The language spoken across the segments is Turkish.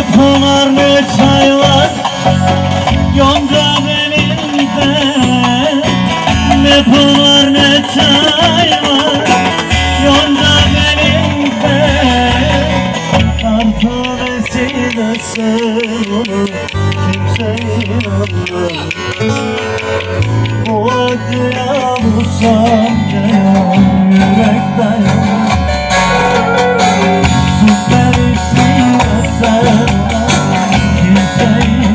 Ne pınar ne çay var Yonca belinde Ne pınar ne çay var Yonca belinde Kartal esilese onu Kimse inanmaz Bu acıya bu sancıya Yürek time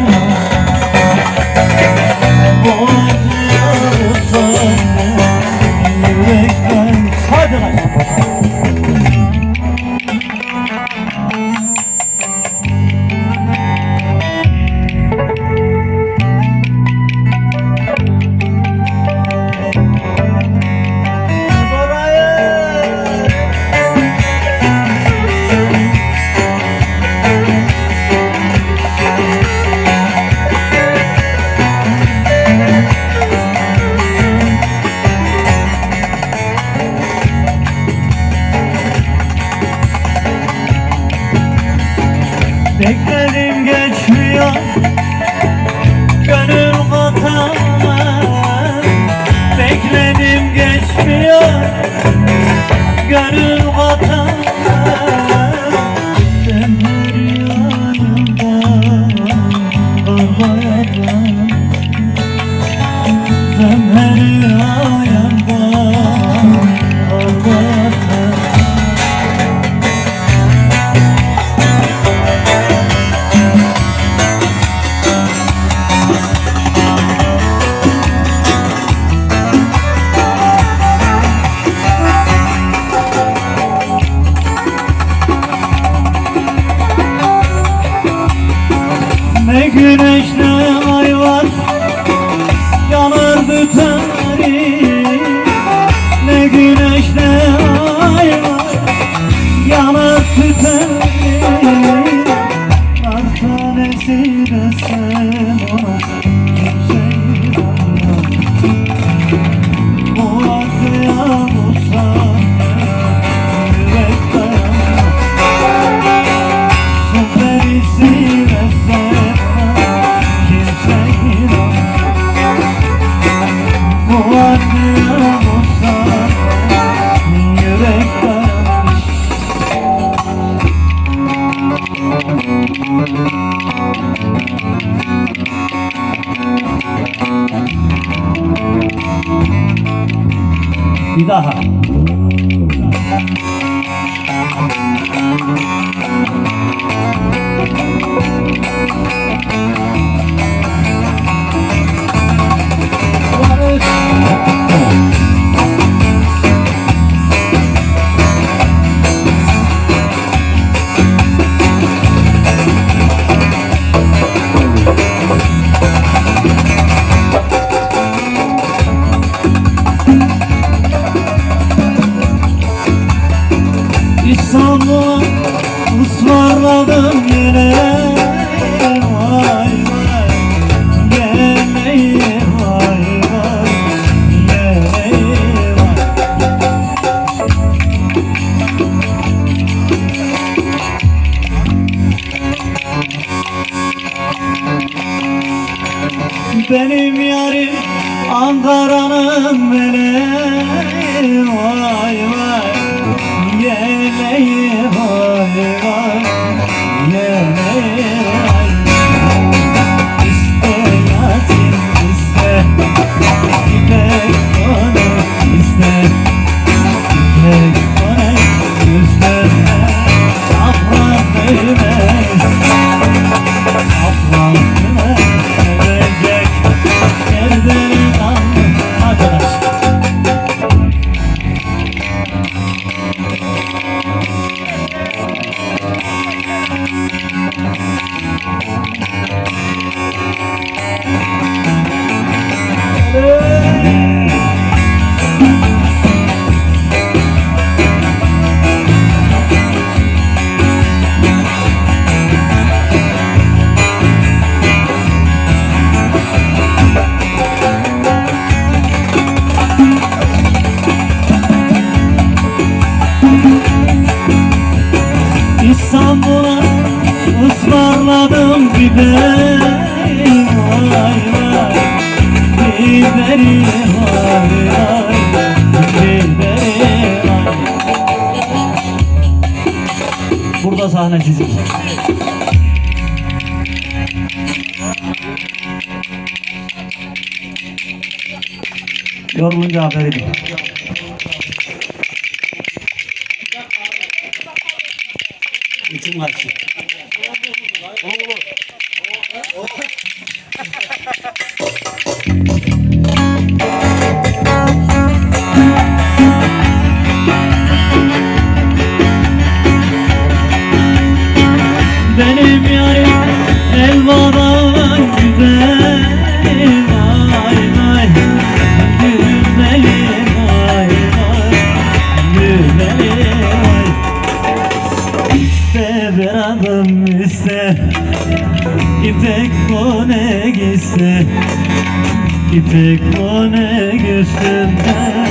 Bekledim geçmiyor. Gönül katama Bekledim geçmiyor. Gönül katama Ben her yanımda Karbayacağım Ben her yanımda 你咋喊？İstanbul'a ısmarladım yine. Vay vay Yemeği vay Benim yarim Ankara'nın meleği Vay vay Yeleği Ağladım giderim vay vay Giderim vay vay Giderim vay Burada sahne sizin. Yorulunca haber edin. İçim kaçtı. Benim ハハハハ! Kone gitse İpek kone üstünde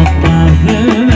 Atlasın